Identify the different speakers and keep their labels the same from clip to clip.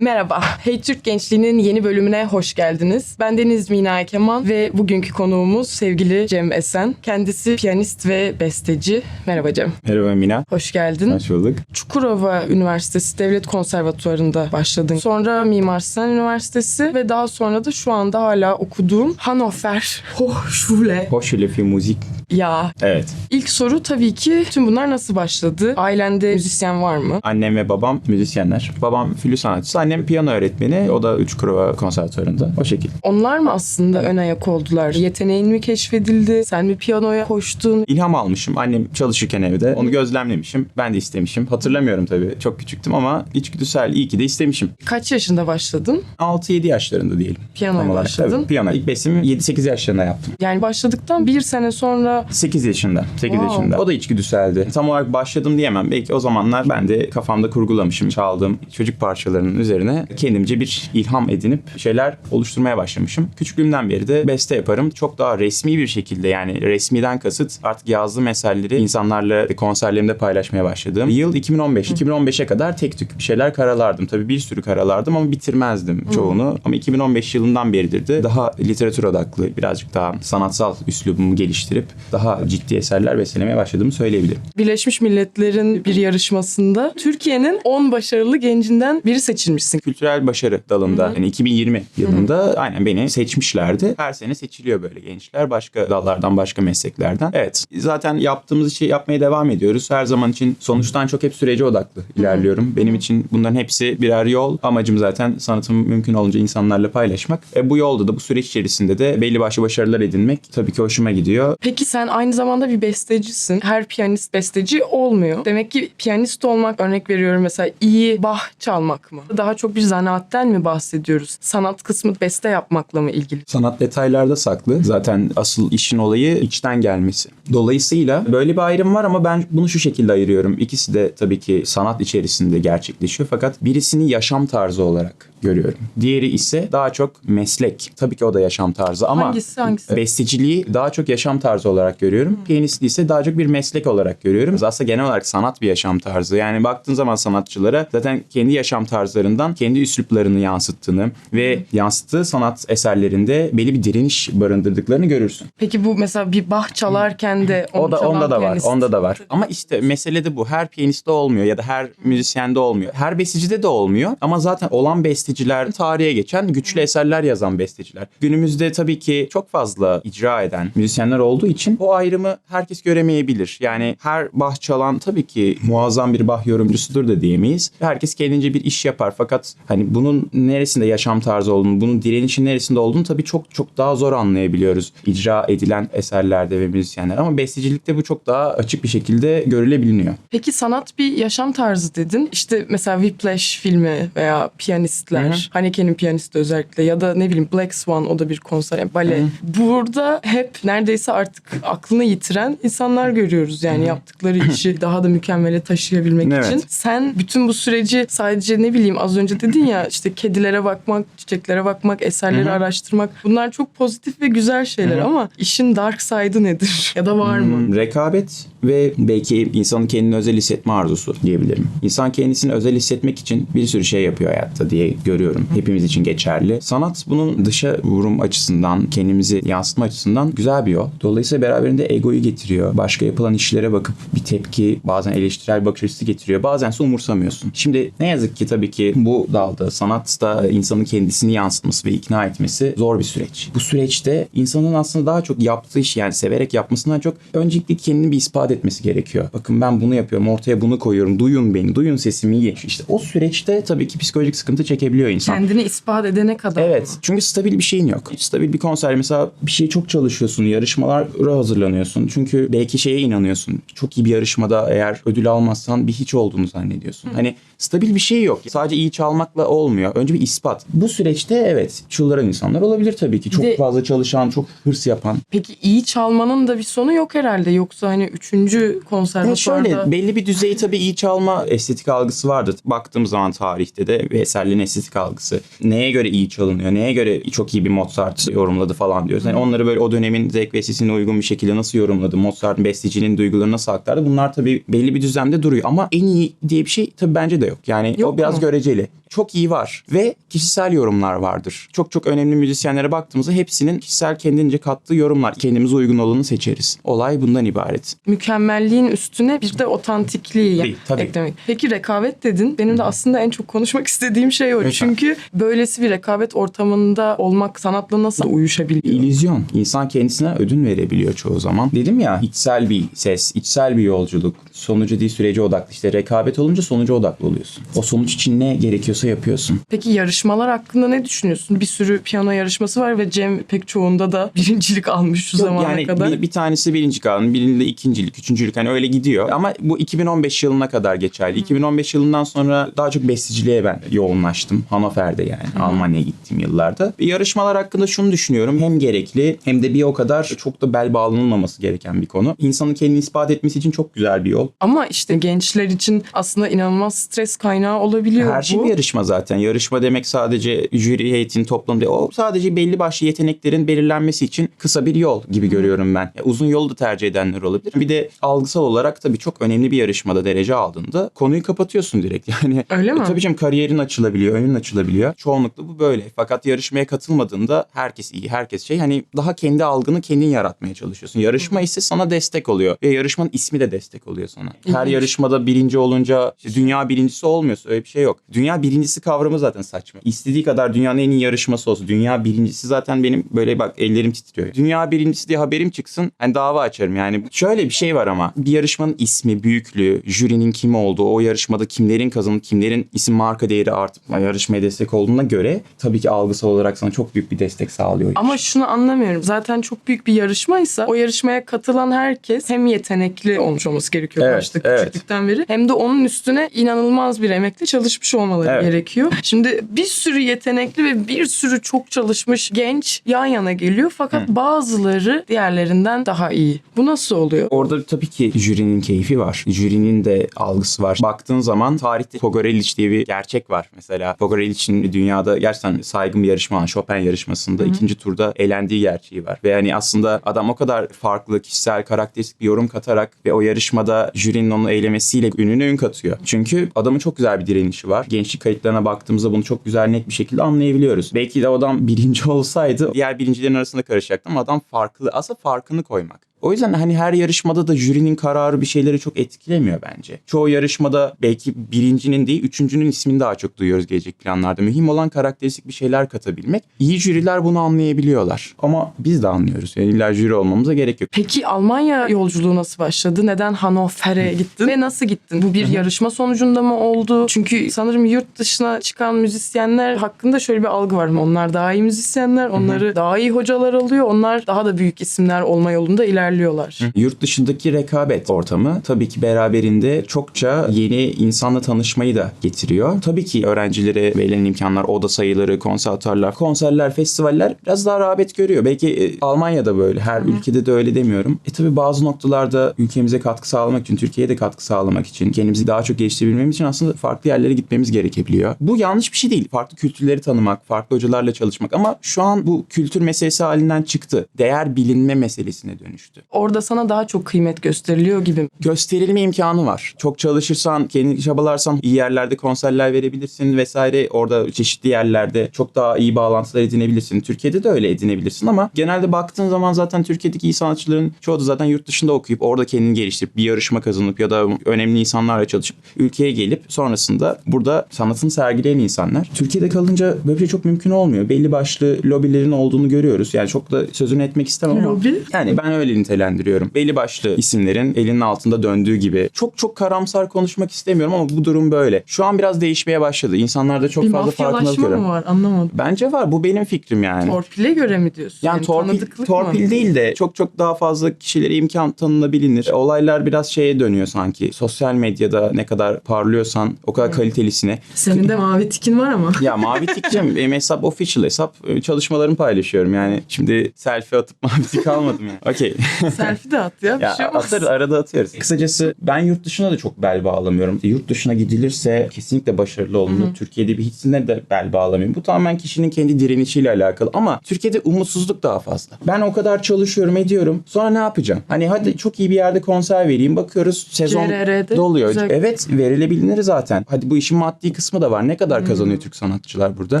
Speaker 1: Merhaba, Hey Türk Gençliği'nin yeni bölümüne hoş geldiniz. Ben Deniz Mina Kemal ve bugünkü konuğumuz sevgili Cem Esen. Kendisi piyanist ve besteci. Merhaba Cem,
Speaker 2: Merhaba Mina.
Speaker 1: hoş geldin.
Speaker 2: Hoş bulduk.
Speaker 1: Çukurova Üniversitesi Devlet Konservatuvarı'nda başladın. Sonra Mimar Sinan Üniversitesi ve daha sonra da şu anda hala okuduğum Hannover Hochschule.
Speaker 2: Hochschule für Musik.
Speaker 1: Ya
Speaker 2: Evet.
Speaker 1: ilk soru tabii ki tüm bunlar nasıl başladı? Ailende müzisyen var mı?
Speaker 2: Annem ve babam müzisyenler. Babam flüt sanatçısı. Annem piyano öğretmeni. O da Üçkurova konservatuarında. O şekilde.
Speaker 1: Onlar mı aslında ön ayak oldular? Yeteneğin mi keşfedildi? Sen mi piyanoya koştun?
Speaker 2: İlham almışım. Annem çalışırken evde. Onu gözlemlemişim. Ben de istemişim. Hatırlamıyorum tabii. Çok küçüktüm ama içgüdüsel iyi ki de istemişim.
Speaker 1: Kaç yaşında başladın?
Speaker 2: 6-7 yaşlarında diyelim.
Speaker 1: Piyanoya
Speaker 2: Tam olarak.
Speaker 1: başladın.
Speaker 2: Tabii, piyano. İlk besimi 7-8 yaşlarında yaptım.
Speaker 1: Yani başladıktan bir sene sonra
Speaker 2: 8 yaşında. 8
Speaker 1: Wow.
Speaker 2: yaşında. O da içgüdüseldi. Tam olarak başladım diyemem. Belki o zamanlar ben de kafamda kurgulamışım. Çaldığım çocuk parçalarının üzerine kendimce bir ilham edinip şeyler oluşturmaya başlamışım. Küçüklüğümden beri de beste yaparım. Çok daha resmi bir şekilde yani resmiden kasıt artık yazdığım eserleri insanlarla konserlerimde paylaşmaya başladım. Yıl 2015. 2015'e kadar tek tük bir şeyler karalardım. Tabii bir sürü karalardım ama bitirmezdim çoğunu. Ama 2015 yılından beridir de daha literatür odaklı, birazcık daha sanatsal üslubumu geliştirip daha ciddi eserler bestelemeye başladığımı söyleyebilirim.
Speaker 1: Birleşmiş Milletler'in bir yarışmasında Türkiye'nin 10 başarılı gencinden biri seçilmişsin.
Speaker 2: Kültürel başarı dalında yani 2020 yılında aynen beni seçmişlerdi. Her sene seçiliyor böyle gençler başka dallardan başka mesleklerden. Evet zaten yaptığımız işi yapmaya devam ediyoruz. Her zaman için sonuçtan çok hep sürece odaklı ilerliyorum. Benim için bunların hepsi birer yol. Amacım zaten sanatımı mümkün olunca insanlarla paylaşmak. E, bu yolda da bu süreç içerisinde de belli başlı başarılar edinmek tabii ki hoşuma gidiyor.
Speaker 1: Peki sen aynı zamanda bir bestecisin. Her piyanist besteci olmuyor. Demek ki piyanist olmak örnek veriyorum mesela iyi bah çalmak mı? Daha çok bir zanaatten mi bahsediyoruz? Sanat kısmı beste yapmakla mı ilgili?
Speaker 2: Sanat detaylarda saklı. Zaten asıl işin olayı içten gelmesi. Dolayısıyla böyle bir ayrım var ama ben bunu şu şekilde ayırıyorum. İkisi de tabii ki sanat içerisinde gerçekleşiyor fakat birisini yaşam tarzı olarak görüyorum. Diğeri ise daha çok meslek. Tabii ki o da yaşam tarzı ama
Speaker 1: Hangisi, hangisi?
Speaker 2: besteciliği daha çok yaşam tarzı olarak görüyorum. Piyanistliği ise daha çok bir meslek olarak görüyorum. Aslında genel olarak sanat bir yaşam tarzı. Yani baktığın zaman sanatçılara zaten kendi yaşam tarzlarından kendi üsluplarını yansıttığını ve yansıttığı sanat eserlerinde belli bir direniş barındırdıklarını görürsün.
Speaker 1: Peki bu mesela bir bah çalarken de
Speaker 2: O da onda da var. Onda da var. Ama işte mesele de bu. Her piyanistte olmuyor ya da her müzisyende olmuyor. Her bestecide de olmuyor. Ama zaten olan besteciler tarihe geçen güçlü eserler yazan besteciler. Günümüzde tabii ki çok fazla icra eden müzisyenler olduğu için o ayrımı herkes göremeyebilir. Yani her bah çalan tabii ki muazzam bir bah yorumcusudur da diyemeyiz. Herkes kendince bir iş yapar fakat hani bunun neresinde yaşam tarzı olduğunu, bunun direnişin neresinde olduğunu tabii çok çok daha zor anlayabiliyoruz icra edilen eserlerde ve müzisyenler. Ama bestecilikte bu çok daha açık bir şekilde görülebiliyor.
Speaker 1: Peki sanat bir yaşam tarzı dedin. İşte mesela Whiplash filmi veya piyanistler.
Speaker 2: Hı hı.
Speaker 1: Haneke'nin piyanisti özellikle ya da ne bileyim Black Swan o da bir konser, yani bale. Burada hep neredeyse artık aklını yitiren insanlar görüyoruz. Yani yaptıkları işi daha da mükemmele taşıyabilmek
Speaker 2: Evet.
Speaker 1: için. Sen bütün bu süreci sadece ne bileyim az önce dedin ya işte kedilere bakmak, çiçeklere bakmak, eserleri
Speaker 2: Hı hı.
Speaker 1: araştırmak. Bunlar çok pozitif ve güzel şeyler
Speaker 2: Hı hı.
Speaker 1: ama işin dark side'ı nedir? ya da var mı?
Speaker 2: Hmm, Rekabet ve belki insanın kendini özel hissetme arzusu diyebilirim. İnsan kendisini özel hissetmek için bir sürü şey yapıyor hayatta diye görüyorum. Hepimiz için geçerli. Sanat bunun dışa vurum açısından, kendimizi yansıtma açısından güzel bir yol. Dolayısıyla beraberinde egoyu getiriyor. Başka yapılan işlere bakıp bir tepki, bazen eleştirel bakış açısı getiriyor. Bazen ise umursamıyorsun. Şimdi ne yazık ki tabii ki bu dalda sanatta insanın kendisini yansıtması ve ikna etmesi zor bir süreç. Bu süreçte insanın aslında daha çok yaptığı işi yani severek yapmasından çok öncelikle kendini bir ispat etmesi gerekiyor. Bakın ben bunu yapıyorum, ortaya bunu koyuyorum, duyun beni, duyun sesimi iyi. İşte o süreçte tabii ki psikolojik sıkıntı çekebiliyor insan.
Speaker 1: Kendini ispat edene kadar.
Speaker 2: Evet. Çünkü stabil bir şeyin yok. Stabil bir konser mesela bir şeye çok çalışıyorsun. Yarışmalara hazırlanıyorsun. Çünkü belki şeye inanıyorsun. Çok iyi bir yarışmada eğer ödül almazsan bir hiç olduğunu zannediyorsun. Hani stabil bir şey yok. Sadece iyi çalmakla olmuyor. Önce bir ispat. Bu süreçte evet çıldıran insanlar olabilir tabii ki. Çok
Speaker 1: de-
Speaker 2: fazla çalışan, çok hırs yapan.
Speaker 1: Peki iyi çalmanın da bir sonu yok herhalde. Yoksa hani üçüncü
Speaker 2: Yani
Speaker 1: konservatuvarda...
Speaker 2: şöyle belli bir düzeyi tabii iyi çalma estetik algısı vardı. Baktığım zaman tarihte de ve eserlerin estetik algısı. Neye göre iyi çalınıyor, neye göre çok iyi bir Mozart yorumladı falan diyoruz. Yani onları böyle o dönemin zevk ve sesine uygun bir şekilde nasıl yorumladı, Mozart'ın bestecinin duygularını nasıl aktardı bunlar tabii belli bir düzende duruyor. Ama en iyi diye bir şey tabii bence de yok. Yani
Speaker 1: Yok
Speaker 2: o biraz
Speaker 1: mu?
Speaker 2: göreceli. Çok iyi var ve kişisel yorumlar vardır. Çok çok önemli müzisyenlere baktığımızda hepsinin kişisel kendince kattığı yorumlar. Kendimize uygun olanı seçeriz. Olay bundan ibaret.
Speaker 1: Mükemmelliğin üstüne bir de otantikliği
Speaker 2: Tabii, tabii.
Speaker 1: eklemek. Peki rekabet dedin. Benim de aslında en çok konuşmak istediğim şey o.
Speaker 2: Lütfen.
Speaker 1: Çünkü böylesi bir rekabet ortamında olmak sanatla nasıl uyuşabiliyor?
Speaker 2: İllüzyon. İnsan kendisine ödün verebiliyor çoğu zaman. Dedim ya içsel bir ses, içsel bir yolculuk. Sonucu değil sürece odaklı. İşte rekabet olunca sonuca odaklı oluyorsun. O sonuç için ne gerekiyorsa yapıyorsun.
Speaker 1: Peki yarışmalar hakkında ne düşünüyorsun? Bir sürü piyano yarışması var ve Cem pek çoğunda da birincilik almış şu
Speaker 2: Yok,
Speaker 1: zamana
Speaker 2: yani
Speaker 1: kadar.
Speaker 2: Bir, bir tanesi birinci kaldı, birinde ikincilik, üçüncülük hani öyle gidiyor. Ama bu 2015 yılına kadar geçerli. 2015 yılından sonra daha çok besteciliğe ben yoğunlaştım. Hannover'de yani Almanya'ya gittiğim yıllarda. Yarışmalar hakkında şunu düşünüyorum. Hem gerekli hem de bir o kadar çok da bel bağlanılmaması gereken bir konu. İnsanın kendini ispat etmesi için çok güzel bir yol.
Speaker 1: Ama işte gençler için aslında inanılmaz stres kaynağı olabiliyor
Speaker 2: Her şey
Speaker 1: bu.
Speaker 2: bir yarışma zaten. Yarışma demek sadece jüri heyetin toplamı değil. O sadece belli başlı yeteneklerin belirlenmesi için kısa bir yol gibi görüyorum ben. Ya uzun yolu da tercih edenler olabilir. Bir de algısal olarak tabii çok önemli bir yarışmada derece aldığında konuyu kapatıyorsun direkt. Yani
Speaker 1: Öyle mi?
Speaker 2: E, tabii canım kariyerin açılabiliyor, önün açılabiliyor. Çoğunlukla bu böyle. Fakat yarışmaya katılmadığında herkes iyi, herkes şey. Hani daha kendi algını kendin yaratmaya çalışıyorsun. Yarışma ise sana destek oluyor. Ve yarışmanın ismi de destek oluyor sana. Her yarışmada birinci olunca işte dünya birincisi olmuyorsun. Öyle bir şey yok. Dünya birincisi kavramı zaten saçma. İstediği kadar dünyanın en iyi yarışması olsun. Dünya birincisi zaten benim böyle bak ellerim titriyor. Dünya birincisi diye haberim çıksın. Hani dava açarım yani. Şöyle bir şey var ama. Bir yarışmanın ismi, büyüklüğü, jürinin kim olduğu, o yarışmada kimlerin kazanıp kimlerin isim marka değeri artıp yarışmaya destek olduğuna göre tabii ki algısal olarak sana çok büyük bir destek sağlıyor.
Speaker 1: Ama şunu anlamıyorum. Zaten çok büyük bir yarışmaysa o yarışmaya katılan herkes hem yetenekli olmuş olması gerekiyor
Speaker 2: Evet,
Speaker 1: başta
Speaker 2: evet.
Speaker 1: küçüklükten beri hem de onun üstüne inanılmaz bir emekle çalışmış olmaları
Speaker 2: Evet.
Speaker 1: Gerekiyor. Şimdi bir sürü yetenekli ve bir sürü çok çalışmış genç yan yana geliyor fakat bazıları diğerlerinden daha iyi. Bu nasıl oluyor?
Speaker 2: Orada tabii ki jürinin keyfi var. Jürinin de algısı var. Baktığın zaman tarihte Pogorelic diye bir gerçek var. Mesela Pogorelic'in dünyada gerçekten saygın bir yarışma olan Chopin yarışmasında ikinci turda elendiği gerçeği var. Ve yani aslında adam o kadar farklı kişisel karakteristik bir yorum katarak ve o yarışmada jürinin onu eylemesiyle ününe ün katıyor. Çünkü adamın çok güzel bir direnişi var. Gençlik kayıtlarına baktığımızda bunu çok güzel net bir şekilde anlayabiliyoruz. Belki de adam birinci olsaydı diğer birincilerin arasında karışacaktı ama adam farklı. Aslında farkını koymak. O yüzden hani her yarışmada da jürinin kararı bir şeyleri çok etkilemiyor bence. Çoğu yarışmada belki birincinin değil üçüncünün ismini daha çok duyuyoruz gelecek planlarda. Mühim olan karakteristik bir şeyler katabilmek. İyi jüriler bunu anlayabiliyorlar. Ama biz de anlıyoruz. Yani illa jüri olmamıza gerek yok.
Speaker 1: Peki Almanya yolculuğu nasıl başladı? Neden Hannover'e gittin? Ve nasıl gittin? Bu bir yarışma sonucunda mı oldu? Çünkü sanırım yurt dışına çıkan müzisyenler hakkında şöyle bir algı var. Onlar daha iyi müzisyenler, onları daha iyi hocalar alıyor. Onlar daha da büyük isimler olma yolunda ilerliyorlar.
Speaker 2: Yurt dışındaki rekabet ortamı tabii ki beraberinde çokça yeni insanla tanışmayı da getiriyor. Tabii ki öğrencilere verilen imkanlar, oda sayıları, konservatuarlar, konserler, festivaller biraz daha rağbet görüyor. Belki e, Almanya'da böyle, her ülkede de öyle demiyorum. E tabii bazı noktalarda ülkemize katkı sağlamak için, Türkiye'ye de katkı sağlamak için, kendimizi daha çok geliştirebilmemiz için aslında farklı yerlere gitmemiz gerekebiliyor. Bu yanlış bir şey değil. Farklı kültürleri tanımak, farklı hocalarla çalışmak ama şu an bu kültür meselesi halinden çıktı. Değer bilinme meselesine dönüştü
Speaker 1: Orada sana daha çok kıymet gösteriliyor gibi.
Speaker 2: gösterilme imkanı var. Çok çalışırsan, kendini çabalarsan iyi yerlerde konserler verebilirsin vesaire. Orada çeşitli yerlerde çok daha iyi bağlantılar edinebilirsin. Türkiye'de de öyle edinebilirsin ama genelde baktığın zaman zaten Türkiye'deki iyi sanatçıların çoğu da zaten yurt dışında okuyup orada kendini geliştirip bir yarışma kazanıp ya da önemli insanlarla çalışıp ülkeye gelip sonrasında burada sanatını sergileyen insanlar. Türkiye'de kalınca böyle bir şey çok mümkün olmuyor. Belli başlı lobilerin olduğunu görüyoruz. Yani çok da sözünü etmek istemem ama.
Speaker 1: Lobi?
Speaker 2: Yani ben öyle nitelendiriyorum. Belli başlı isimlerin elinin altında döndüğü gibi. Çok çok karamsar konuşmak istemiyorum ama bu durum böyle. Şu an biraz değişmeye başladı. İnsanlarda çok
Speaker 1: bir
Speaker 2: fazla farkındalık
Speaker 1: mafyalaşma mı
Speaker 2: görüyorum.
Speaker 1: var? Anlamadım.
Speaker 2: Bence var. Bu benim fikrim yani.
Speaker 1: Torpile göre mi diyorsun?
Speaker 2: Yani torpil,
Speaker 1: tanıdıklık
Speaker 2: torpil
Speaker 1: mı?
Speaker 2: değil de çok çok daha fazla kişilere imkan tanınabilir. Olaylar biraz şeye dönüyor sanki. Sosyal medyada ne kadar parlıyorsan o kadar kalitelisine.
Speaker 1: Senin de mavi tikin var ama.
Speaker 2: Ya mavi tikcim benim hesap official hesap. Çalışmalarımı paylaşıyorum yani. Şimdi selfie atıp mavi tik almadım yani. Okey.
Speaker 1: Selfie de at ya. Bir
Speaker 2: Ya
Speaker 1: şey olmaz.
Speaker 2: atarız, arada atıyoruz. Kısacası ben yurt dışına da çok bel bağlamıyorum. Yurt dışına gidilirse kesinlikle başarılı olunur. Türkiye'de bir hitsine de bel bağlamıyorum. Bu tamamen kişinin kendi direnişiyle alakalı. Ama Türkiye'de umutsuzluk daha fazla. Ben o kadar çalışıyorum, ediyorum. Sonra ne yapacağım? Hani hadi çok iyi bir yerde konser vereyim. Bakıyoruz sezon
Speaker 1: CRR'de
Speaker 2: doluyor.
Speaker 1: güzel.
Speaker 2: Evet verilebilir zaten. Hadi bu işin maddi kısmı da var. Ne kadar kazanıyor Türk sanatçılar burada?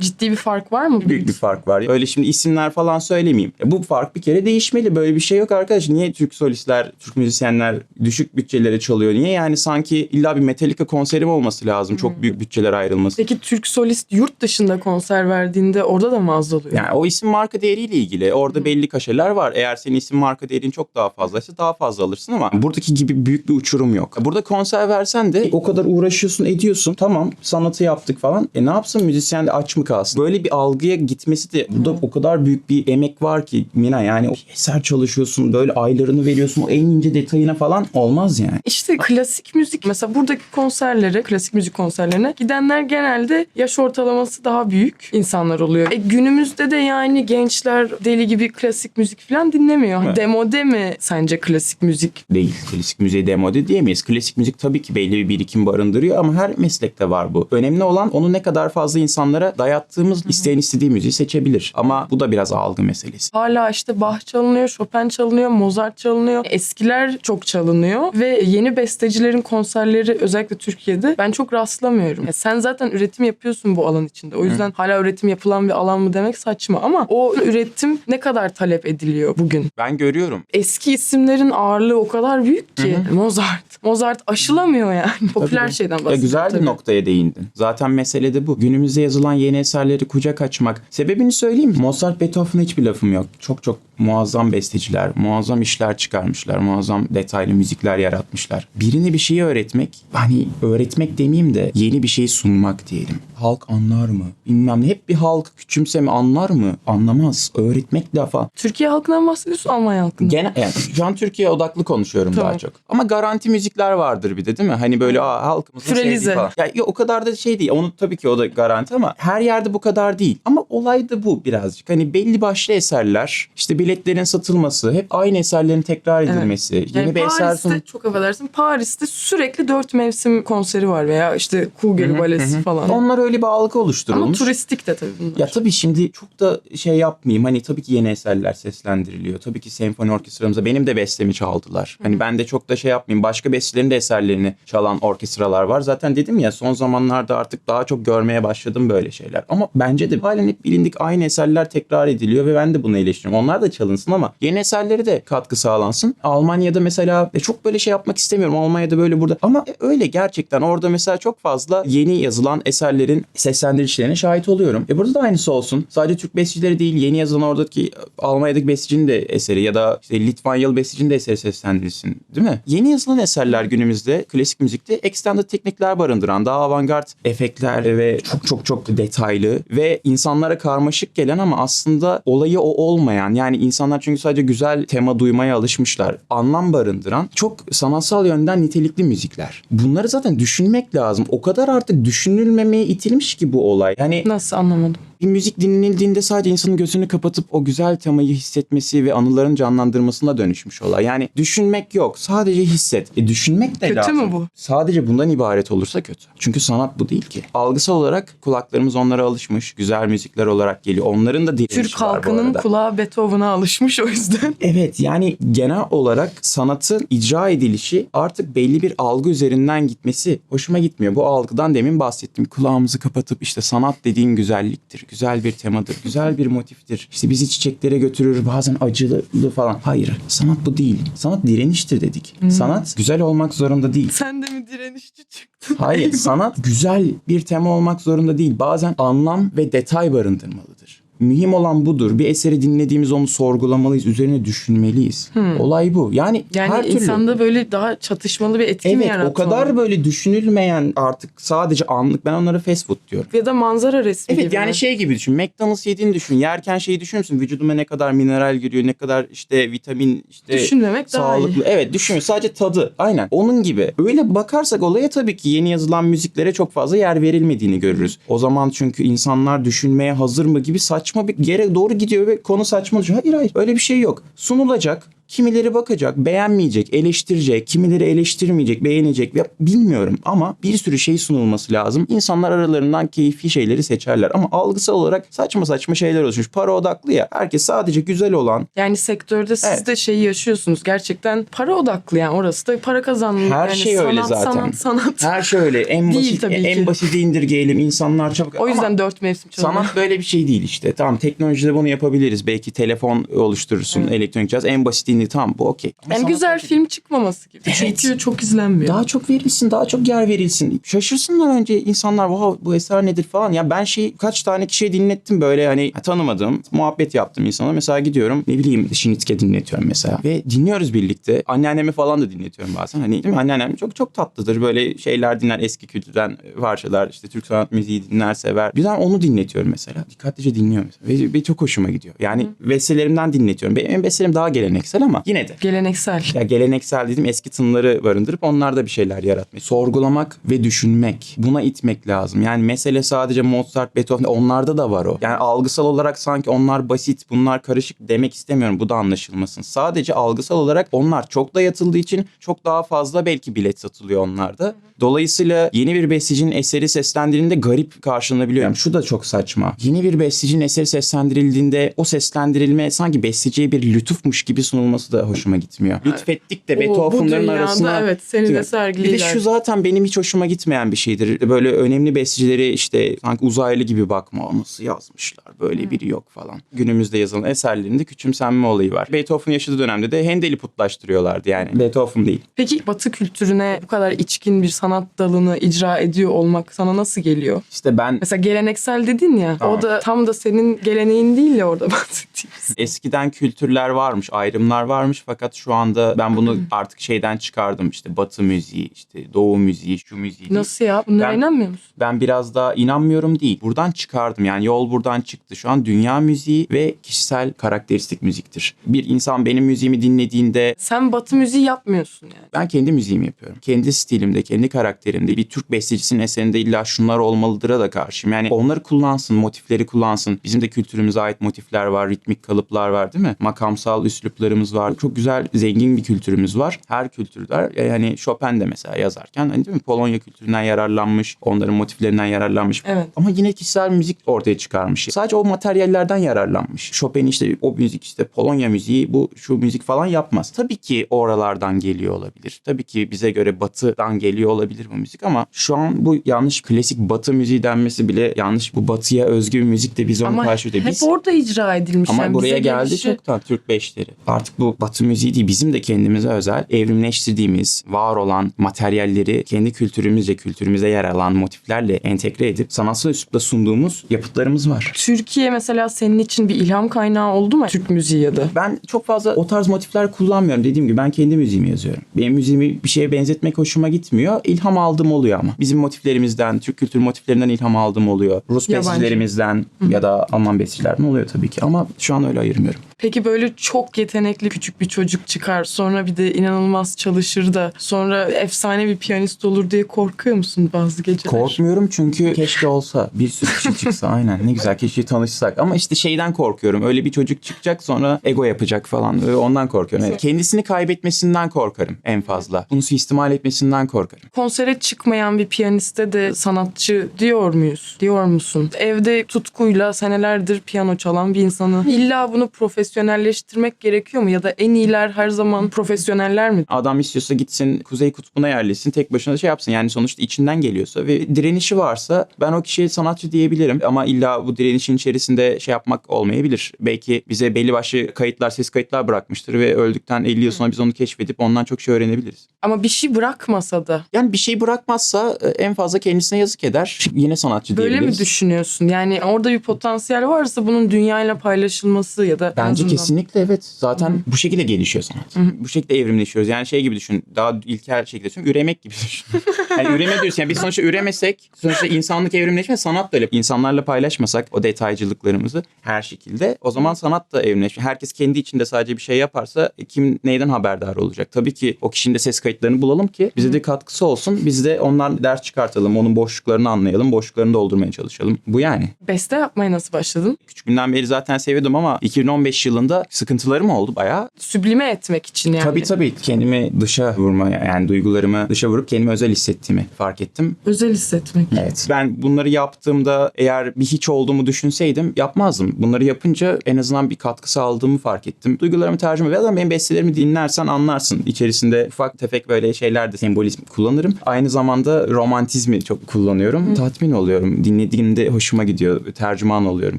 Speaker 1: Ciddi bir fark var mı?
Speaker 2: büyük bir fark var. Öyle şimdi isimler falan söylemeyeyim. Ya bu fark bir kere değişmeli. Böyle bir şey yok arkadaş. Niye Türk solistler, Türk müzisyenler düşük bütçelere çalıyor? Niye yani sanki illa bir Metallica konseri mi olması lazım? Çok büyük bütçeler ayrılması.
Speaker 1: Peki Türk solist yurt dışında konser verdiğinde orada da mı az oluyor?
Speaker 2: Yani o isim marka değeriyle ilgili. Orada belli kaşeler var. Eğer senin isim marka değerin çok daha fazlaysa daha fazla alırsın ama buradaki gibi büyük bir uçurum yok. Burada konser versen de o kadar uğraşıyorsun, ediyorsun. Tamam sanatı yaptık falan. E ne yapsın müzisyen de aç mı kalsın? Böyle bir algıya gitmesi de burada o kadar büyük bir emek var ki Mina yani eser çalışıyorsun, böyle aylarını veriyorsun, o en ince detayına falan olmaz yani.
Speaker 1: İşte klasik müzik mesela buradaki konserlere, klasik müzik konserlerine gidenler genelde yaş ortalaması daha büyük insanlar oluyor. E günümüzde de yani gençler deli gibi klasik müzik falan dinlemiyor.
Speaker 2: Evet.
Speaker 1: Demode mi sence klasik müzik?
Speaker 2: değil. Klasik müziği demode diyemeyiz. Klasik müzik tabii ki belli bir birikim barındırıyor ama her meslekte var bu. Önemli olan onu ne kadar fazla insanlara dayattığımız isteyen istediği müziği seçebilir. Ama bu da biraz algı meselesi.
Speaker 1: Hala işte Bach çalınıyor, Chopin çalınıyor, Mozart çalınıyor. Eskiler çok çalınıyor ve yeni bestecilerin konserleri özellikle Türkiye'de ben çok rastlamıyorum. Ya sen zaten üretim yapıyorsun bu alan içinde. O yüzden hala üretim yapılan bir alan mı demek saçma ama o üretim ne kadar talep ediliyor bugün?
Speaker 2: Ben görüyorum.
Speaker 1: Eski isimlerin ağırlığı o kadar büyük ki. Mozart. Mozart aşılamıyor yani. Popüler
Speaker 2: Tabii.
Speaker 1: şeyden
Speaker 2: Ya
Speaker 1: bahsediyorum.
Speaker 2: güzel bir
Speaker 1: tabii.
Speaker 2: noktaya değindin. Zaten mesele de bu. Günümüzde yazılan yeni eserleri kucak açmak. Sebebini söyleyeyim mi? Mozart, Beethoven'a hiçbir lafım yok. Çok çok muazzam besteciler, muazzam işler çıkarmışlar, muazzam detaylı müzikler yaratmışlar. Birine bir şeyi öğretmek, hani öğretmek demeyeyim de yeni bir şey sunmak diyelim. Halk anlar mı? Bilmem ne. Hep bir halk küçümseme anlar mı? Anlamaz. Öğretmek defa.
Speaker 1: Türkiye halkından bahsediyorsun Almanya halkından.
Speaker 2: Genel, yani şu an Türkiye odaklı konuşuyorum
Speaker 1: Tamam.
Speaker 2: daha çok. Ama garanti müzikler vardır bir de değil mi? Hani böyle aa, halkımızın
Speaker 1: Frelize.
Speaker 2: sevdiği falan. Ya, ya o kadar da şey değil. Onu tabii ki o da garanti ama her yerde bu kadar değil. Ama olay da bu birazcık. Hani belli başlı eserler, işte biletlerin satılması, hep aynı eserlerin tekrar
Speaker 1: Evet.
Speaker 2: edilmesi. Yeni
Speaker 1: Yani
Speaker 2: bir eser
Speaker 1: Paris'te
Speaker 2: sun-
Speaker 1: çok affedersin Paris'te sürekli dört mevsim konseri var veya işte Kugel Balesi falan.
Speaker 2: Onlar öyle bir algı
Speaker 1: Ama
Speaker 2: oluşturulmuş.
Speaker 1: turistik de tabii bunlar.
Speaker 2: Ya tabii şimdi çok da şey yapmayayım. Hani tabii ki yeni eserler seslendiriliyor. Tabii ki senfoni orkestramıza benim de bestemi çaldılar. Hani ben de çok da şey yapmayayım. Başka bestelerin de eserlerini çalan orkestralar var. Zaten dedim ya son zamanlarda artık daha çok görmeye başladım böyle şeyler. Ama bence de halen hep bilindik aynı eserler tekrar ediliyor ve ben de bunu eleştiriyorum. Onlar da çalınsın ama yeni eserlere de katkı sağlansın. Almanya'da mesela e, çok böyle şey yapmak istemiyorum. Almanya'da böyle burada. Ama e, öyle gerçekten orada mesela çok fazla yeni yazılan eserlerin seslendirişlerine şahit oluyorum. E burada da aynısı olsun. Sadece Türk bestecileri değil yeni yazılan oradaki e, Almanya'daki bestecinin de eseri ya da işte Litvanyalı bestecinin de eseri seslendirilsin. Değil mi? Yeni yazılan eserler günümüzde klasik müzikte extended teknikler barındıran daha avantgard efektler ve çok çok çok detaylı ve insanlara karmaşık gelen ama aslında olayı o olmayan yani insanlar çünkü sadece güzel tema duymaya alışmışlar. Anlam barındıran çok sanatsal yönden nitelikli müzikler. Bunları zaten düşünmek lazım. O kadar artık düşünülmemeye itilmiş ki bu olay. Yani
Speaker 1: Nasıl anlamadım.
Speaker 2: Bir müzik dinlenildiğinde sadece insanın gözünü kapatıp o güzel temayı hissetmesi ve anıların canlandırmasına dönüşmüş olay. Yani düşünmek yok. Sadece hisset. E düşünmek de
Speaker 1: Kötü
Speaker 2: lazım.
Speaker 1: mü bu?
Speaker 2: Sadece bundan ibaret olursa kötü. Çünkü sanat bu değil ki. Algısal olarak kulaklarımız onlara alışmış. Güzel müzikler olarak geliyor. Onların da direnişi
Speaker 1: Türk halkının kulağı Beethoven'a alışmış o yüzden.
Speaker 2: Evet yani genel olarak sanatın icra edilişi artık belli bir algı üzerinden gitmesi hoşuma gitmiyor. Bu algıdan demin bahsettim. Kulağımızı kapatıp işte sanat dediğin güzelliktir. Güzel bir temadır. Güzel bir motiftir. İşte bizi çiçeklere götürür bazen acılı falan. Hayır sanat bu değil. Sanat direniştir dedik. Sanat güzel olmak zorunda değil.
Speaker 1: Sen de mi direnişçi çıktın?
Speaker 2: Hayır sanat güzel bir tema olmak zorunda değil. Bazen anlam ve detay barındırmalıdır. Mühim olan budur. Bir eseri dinlediğimiz onu sorgulamalıyız. Üzerine düşünmeliyiz. Olay bu. Yani,
Speaker 1: Yani
Speaker 2: her türlü.
Speaker 1: insanda böyle daha çatışmalı bir etki mi
Speaker 2: Evet
Speaker 1: yaratmalı?
Speaker 2: o kadar böyle düşünülmeyen artık sadece anlık ben onlara fast food diyorum.
Speaker 1: Ya da manzara resmi
Speaker 2: Evet
Speaker 1: gibi
Speaker 2: yani
Speaker 1: mi?
Speaker 2: şey gibi düşün. McDonald's yediğini düşün. Yerken şeyi düşünür müsün? Vücuduma ne kadar mineral giriyor, ne kadar işte vitamin işte
Speaker 1: Düşünmemek daha iyi.
Speaker 2: sağlıklı. Evet düşünün sadece tadı. Aynen. Onun gibi. Öyle bakarsak olaya tabii ki yeni yazılan müziklere çok fazla yer verilmediğini görürüz. O zaman çünkü insanlar düşünmeye hazır mı gibi saçma bir yere doğru gidiyor ve konu saçma düşüyor. Hayır hayır öyle bir şey yok. Sunulacak Kimileri bakacak, beğenmeyecek, eleştirecek, kimileri eleştirmeyecek, beğenecek ya bilmiyorum ama bir sürü şey sunulması lazım. İnsanlar aralarından keyfi şeyleri seçerler ama algısal olarak saçma saçma şeyler oluşmuş. Para odaklı ya. Herkes sadece güzel olan
Speaker 1: Yani sektörde siz
Speaker 2: Evet.
Speaker 1: de şeyi yaşıyorsunuz. Gerçekten para odaklı yani orası da para kazanmak.
Speaker 2: Her
Speaker 1: yani
Speaker 2: şey öyle
Speaker 1: sanat,
Speaker 2: zaten.
Speaker 1: Sanat sanat.
Speaker 2: her şey öyle. En
Speaker 1: Değil
Speaker 2: basit
Speaker 1: tabii
Speaker 2: en
Speaker 1: ki.
Speaker 2: basiti indirgeyelim. insanlar çabuk.
Speaker 1: O yüzden
Speaker 2: Ama
Speaker 1: dört mevsim çalıyor.
Speaker 2: Sanat böyle bir şey değil işte. Tamam teknolojide bunu yapabiliriz. Belki telefon oluşturursun, elektronik cihaz. En basitini tamam bu okey. Ama
Speaker 1: Yani
Speaker 2: sanat
Speaker 1: güzel
Speaker 2: öyle
Speaker 1: film çıkmaması gibi.
Speaker 2: Evet.
Speaker 1: Çünkü çok izlenmiyor.
Speaker 2: Daha çok verilsin, daha çok yer verilsin. Şaşırsınlar önce insanlar wow bu eser nedir falan. Ya ben şey kaç tane kişiye dinlettim böyle hani tanımadığım muhabbet yaptım insana. Mesela gidiyorum ne bileyim Şinitke dinletiyorum mesela. Ve dinliyoruz birlikte. Anneannemi falan da dinletiyorum bazen. Hani değil mi? Anneannem çok çok tatlıdır. Böyle şeyler dinler eski kültürden parçalar işte Türk sanat müziği dinler sever. Birden onu dinletiyorum mesela. Dikkatlice dinliyor mesela. Ve, ve çok hoşuma gidiyor. Yani bestelerimden dinletiyorum. Benim bestelerim daha geleneksel ama yine de.
Speaker 1: Geleneksel.
Speaker 2: Ya geleneksel dedim eski tınları barındırıp onlarda bir şeyler yaratmayı. Sorgulamak ve düşünmek. Buna itmek lazım. Yani mesele sadece Mozart, Beethoven onlarda da var o. Yani algısal olarak sanki onlar basit, bunlar karışık demek istemiyorum. Bu da anlaşılmasın. Sadece algısal olarak onlar çok dayatıldığı için çok daha fazla belki bilet satılıyor onlarda. Dolayısıyla yeni bir bestecinin eseri seslendirildiğinde garip karşılanabiliyor. Yani şu da çok saçma. Yeni bir bestecinin eseri seslendirildiğinde o seslendirilme sanki besteciye bir lütufmuş gibi sunulması da hoşuma gitmiyor. Lütfettik de Beethoven'ların arasına.
Speaker 1: evet seni de
Speaker 2: mi?
Speaker 1: sergileyler.
Speaker 2: Bir de şu zaten benim hiç hoşuma gitmeyen bir şeydir. Böyle önemli bestecileri işte sanki uzaylı gibi bakma. "Aa, Nasıl yazmışlar böyle biri yok falan. Günümüzde yazılan eserlerinde küçümsenme olayı var. Beethoven yaşadığı dönemde de Handel'i putlaştırıyorlardı yani. Beethoven değil.
Speaker 1: Peki Batı kültürüne bu kadar içkin bir sanat dalını icra ediyor olmak sana nasıl geliyor?
Speaker 2: İşte ben
Speaker 1: Mesela geleneksel dedin ya.
Speaker 2: Tamam.
Speaker 1: O da tam da senin geleneğin değil ya orada bahsettiğimiz.
Speaker 2: eskiden kültürler varmış, ayrımlar varmış fakat şu anda ben bunu artık şeyden çıkardım. İşte Batı müziği, işte Doğu müziği, şu müziği.
Speaker 1: Nasıl ya? Bunlara
Speaker 2: Ben-
Speaker 1: inanmıyor musun?
Speaker 2: Ben biraz daha inanmıyorum değil. Buradan çıkardım. Yani yol buradan çıktı. Şu an dünya müziği ve kişisel karakteristik müziktir. Bir insan benim müziğimi dinlediğinde
Speaker 1: Sen Batı müziği yapmıyorsun yani.
Speaker 2: ben kendi müziğimi yapıyorum. Kendi stilimde, kendi karakterimde. Bir Türk bestecisinin eserinde illa şunlar olmalıdır'a da karşıyım. Yani onları kullansın, motifleri kullansın. Bizim de kültürümüze ait motifler var, ritmik kalıplar var değil mi? Makamsal üsluplarımız var. Çok güzel, zengin bir kültürümüz var. Her kültürler yani Chopin de mesela yazarken hani değil mi? Polonya kültüründen yararlanmış, onların motiflerinden yararlanmış.
Speaker 1: Evet.
Speaker 2: Ama yine kişisel müzik ortaya çıkarmış. Sadece o materyallerden yararlanmış. Chopin işte o müzik işte Polonya müziği bu şu müzik falan yapmaz. Tabii ki oralardan geliyor olabilir. Tabii ki bize göre batıdan geliyor olabilir bu müzik ama şu an bu yanlış klasik batı müziği denmesi bile yanlış. Bu batıya özgü bir müzik de biz onu
Speaker 1: Ama
Speaker 2: karşı
Speaker 1: hep
Speaker 2: biz
Speaker 1: orada icra edilmiş.
Speaker 2: ama
Speaker 1: yani
Speaker 2: buraya geldi
Speaker 1: gelişi-
Speaker 2: çoktan Türk beşleri. Artık bu batı müziği değil bizim de kendimize özel evrimleştirdiğimiz, var olan materyalleri kendi kültürümüzce, kültürümüze yer alan motiflerle entegre edip sanatsal üslupla sunduğumuz yapıtlarımız var.
Speaker 1: Türkiye mesela senin için bir ilham kaynağı oldu mu? Türk müziği ya da.
Speaker 2: Ben çok fazla o tarz motifler kullanmıyorum. Dediğim gibi ben kendi müziğimi yazıyorum. Benim müziğimi bir şeye benzetmek hoşuma gitmiyor. İlham aldığım oluyor ama. Bizim motiflerimizden, Türk kültür motiflerinden ilham aldığım oluyor. Rus bestecilerimizden ya da Alman bestecilerden oluyor tabii ki. Ama şu an öyle ayırmıyorum.
Speaker 1: Peki böyle çok yetenekli küçük bir çocuk çıkar sonra bir de inanılmaz çalışır da sonra efsane bir piyanist olur diye korkuyor musun bazı geceler?
Speaker 2: Korkmuyorum çünkü keşke olsa. Bir sürü kişi çıksa aynen. Ne güzel keşke tanışsak. Ama işte şeyden korkuyorum. Öyle bir çocuk çıkacak sonra ego yapacak falan. Öyle ondan korkuyorum. Evet. Kendisini kaybetmesinden korkarım en fazla. Bunu suistimal etmesinden korkarım.
Speaker 1: Konsere çıkmayan bir piyaniste de sanatçı diyor muyuz? Diyor musun? Evde tutkuyla senelerdir piyano çalan bir insanı illa bunu profesyonelleştirmek gerekiyor mu? Ya da en iyiler her zaman profesyoneller mi?
Speaker 2: Adam istiyorsa gitsin Kuzey Kutbu'na yerleşsin. Tek başına şey yapsın. Yani sonuçta içinden geliyorsa ve direnişi varsa ben o kişiye sanatçı diyebilirim. Ama illa bu direnişin içerisinde şey yapmak olmayabilir. Belki bize belli başlı kayıtlar, ses kayıtlar bırakmıştır ve öldükten 50 yıl sonra biz onu keşfedip ondan çok şey öğrenebiliriz.
Speaker 1: Ama bir şey bırakmasa da
Speaker 2: Yani bir şey bırakmazsa e, en fazla kendisine yazık eder. Yine sanatçı
Speaker 1: böyle mi
Speaker 2: diyebiliriz.
Speaker 1: düşünüyorsun? Yani orada bir potansiyel varsa bunun dünyayla paylaşılması ya da en
Speaker 2: Bence
Speaker 1: azından-
Speaker 2: kesinlikle evet. Zaten bu şekilde gelişiyor sanat. Bu şekilde evrimleşiyoruz. Yani şey gibi düşün. Daha ilkel şekilde düşün. Üremek gibi düşün. yani üreme diyoruz. Yani biz sonuçta üremesek sonuçta insanlık evrimleşmez. Sanat da öyle. İnsanlarla paylaşmasak o detaycılıklarımızı her şekilde o zaman sanat da evrimleşir. Herkes kendi içinde sadece bir şey yaparsa e, kim neyden haberdar olacak? Tabii ki o kişinin de ses kayıtlarını bulalım ki bize de katkısı olsun. Biz de ondan ders çıkartalım. Onun boşluklarını anlayalım. Boşluklarını doldurmaya çalışalım. Bu yani.
Speaker 1: Beste yapmaya nasıl başladın?
Speaker 2: Küçüklüğümden beri zaten seviyordum ama ama 2015 yılında sıkıntılarım oldu bayağı.
Speaker 1: Süblime etmek için yani.
Speaker 2: Tabii tabii kendimi dışa vurma yani duygularımı dışa vurup kendimi özel hissettiğimi fark ettim.
Speaker 1: Özel hissetmek.
Speaker 2: Evet. Ben bunları yaptığımda eğer bir hiç olduğumu düşünseydim yapmazdım. Bunları yapınca en azından bir katkı sağladığımı fark ettim. Duygularımı tercüme ve benim bestelerimi dinlersen anlarsın. İçerisinde ufak tefek böyle şeyler de sembolizm kullanırım. Aynı zamanda romantizmi çok kullanıyorum. Tatmin oluyorum. Dinlediğimde hoşuma gidiyor. Tercüman oluyorum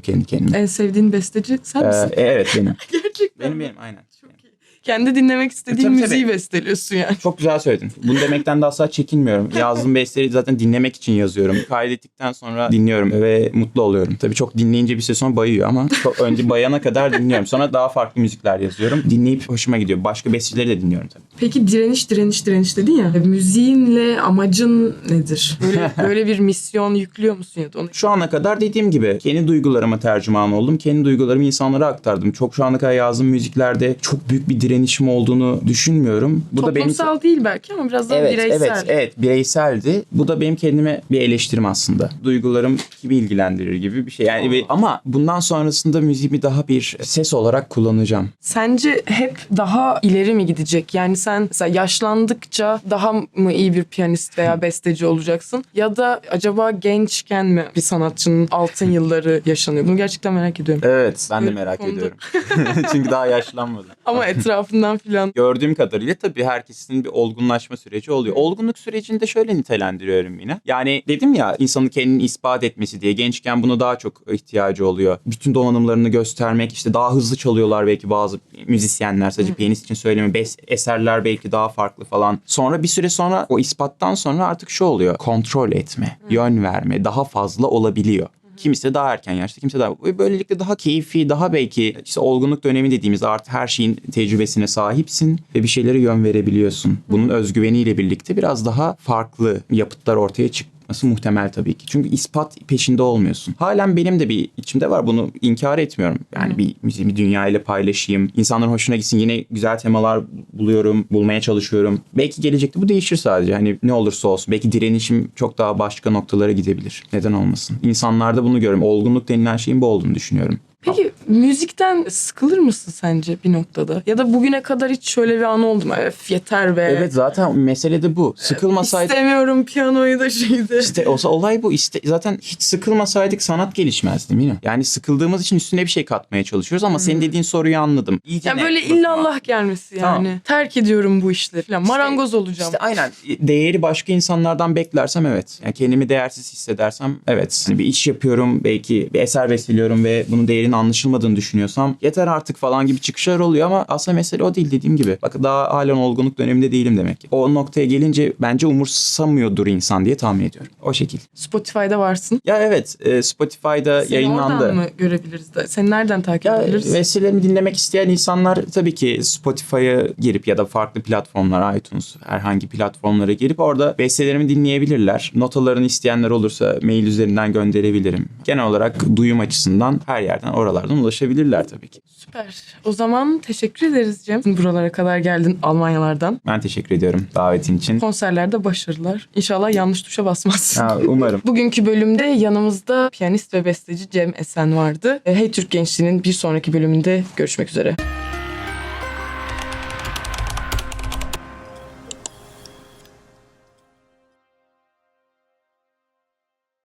Speaker 2: kendi kendime.
Speaker 1: En sevdiğin besteci sen
Speaker 2: Ee,
Speaker 1: misin?
Speaker 2: evet benim.
Speaker 1: Gerçekten.
Speaker 2: benim benim aynen.
Speaker 1: Kendi dinlemek istediğin
Speaker 2: Tabii,
Speaker 1: müziği
Speaker 2: tabii.
Speaker 1: besteliyorsun yani.
Speaker 2: Çok güzel söyledin. Bunu demekten de asla çekinmiyorum. Yazdığım besteleri zaten dinlemek için yazıyorum. Kaydettikten sonra dinliyorum ve mutlu oluyorum. Tabii çok dinleyince bir süre sonra bayıyor ama çok önce bayana kadar dinliyorum. Sonra daha farklı müzikler yazıyorum. Dinleyip hoşuma gidiyor. Başka besteleri de dinliyorum tabii.
Speaker 1: Peki direniş direniş direniş dedin ya. E, Müziğinle amacın nedir? Böyle, böyle bir misyon yüklüyor musun ya da onu?
Speaker 2: Şu ana kadar dediğim gibi kendi duygularıma tercüman oldum. Kendi duygularımı insanlara aktardım. Çok şu ana kadar yazdığım müziklerde çok büyük bir direnişim olduğunu düşünmüyorum. Bu da benim
Speaker 1: Toplumsal değil belki ama biraz daha
Speaker 2: Evet,
Speaker 1: bireysel.
Speaker 2: evet, evet. Bireyseldi. Bu da benim kendime bir eleştirim aslında. Duygularım kimi ilgilendirir gibi bir şey. Yani bir- ama bundan sonrasında müziğimi daha bir ses olarak kullanacağım.
Speaker 1: Sence hep daha ileri mi gidecek? Yani sen mesela yaşlandıkça daha mı iyi bir piyanist veya besteci olacaksın? Ya da acaba gençken mi bir sanatçının altın yılları yaşanıyor? Bunu gerçekten merak ediyorum.
Speaker 2: Evet, ben de merak
Speaker 1: konuda-
Speaker 2: ediyorum. Çünkü daha yaşlanmadım.
Speaker 1: Ama etrafından filan
Speaker 2: Gördüğüm kadarıyla tabii herkesin bir olgunlaşma süreci oluyor. Olgunluk sürecini de şöyle nitelendiriyorum yine. Yani dedim ya insanın kendini ispat etmesi diye gençken buna daha çok ihtiyacı oluyor. Bütün donanımlarını göstermek işte daha hızlı çalıyorlar belki bazı müzisyenler sadece piyanist için söyleme bes eserler belki daha farklı falan. Sonra bir süre sonra o ispattan sonra artık şu oluyor. Kontrol etme, yön verme daha fazla olabiliyor. Kimisi daha erken yaşta, kimisi daha... Böylelikle daha keyfi, daha belki işte olgunluk dönemi dediğimiz artık her şeyin tecrübesine sahipsin ve bir şeylere yön verebiliyorsun. Bunun özgüveniyle birlikte biraz daha farklı yapıtlar ortaya çıkması muhtemel tabii ki. Çünkü ispat peşinde olmuyorsun. Halen benim de bir içimde var bunu inkar etmiyorum. Yani bir müziğimi dünyayla paylaşayım. İnsanların hoşuna gitsin. Yine güzel temalar buluyorum, bulmaya çalışıyorum. Belki gelecekte bu değişir sadece. Hani ne olursa olsun. Belki direnişim çok daha başka noktalara gidebilir. Neden olmasın? İnsanlarda bunu görüyorum. Olgunluk denilen şeyin bu olduğunu düşünüyorum.
Speaker 1: Peki müzikten sıkılır mısın sence bir noktada? Ya da bugüne kadar hiç şöyle bir an oldu mu? Öf yeter be.
Speaker 2: Evet zaten mesele de bu. Sıkılmasaydık
Speaker 1: İstemiyorum piyanoyu da şeyde.
Speaker 2: İşte o olay bu. İşte zaten hiç sıkılmasaydık sanat gelişmezdi değil mi? Yani sıkıldığımız için üstüne bir şey katmaya çalışıyoruz ama senin dediğin soruyu anladım. İyice
Speaker 1: Yani böyle illallah gelmesi yani.
Speaker 2: Tamam.
Speaker 1: Terk ediyorum bu işleri falan. Marangoz olacağım.
Speaker 2: İşte aynen değeri başka insanlardan beklersem evet. Yani kendimi değersiz hissedersem evet. Hani bir iş yapıyorum belki bir eser besteliyorum ve bunun değerinin anlaşılmadığını düşünüyorsam yeter artık falan gibi çıkışlar oluyor ama aslında mesele o değil dediğim gibi. Bak daha halen olgunluk döneminde değilim demek ki. O noktaya gelince bence umursamıyordur insan diye tahmin ediyorum. O şekil.
Speaker 1: Spotify'da varsın.
Speaker 2: Ya evet e, Spotify'da
Speaker 1: Seni
Speaker 2: yayınlandı.
Speaker 1: oradan mı görebiliriz de? Seni nereden takip
Speaker 2: Ya
Speaker 1: edebiliriz?
Speaker 2: vesilelerimi dinlemek isteyen insanlar tabii ki Spotify'a girip ya da farklı platformlar iTunes herhangi platformlara girip orada bestelerimi dinleyebilirler. Notalarını isteyenler olursa mail üzerinden gönderebilirim. Genel olarak duyum açısından her yerden oralardan ulaşabilirler tabii ki.
Speaker 1: Süper. O zaman teşekkür ederiz Cem. Buralara kadar geldin Almanyalardan.
Speaker 2: Ben teşekkür ediyorum davetin için.
Speaker 1: Konserlerde başarılar. İnşallah yanlış tuşa basmazsın.
Speaker 2: Ha, umarım.
Speaker 1: Bugünkü bölümde yanımızda piyanist ve besteci Cem Esen vardı. Hey Türk Gençliği'nin bir sonraki bölümünde görüşmek üzere.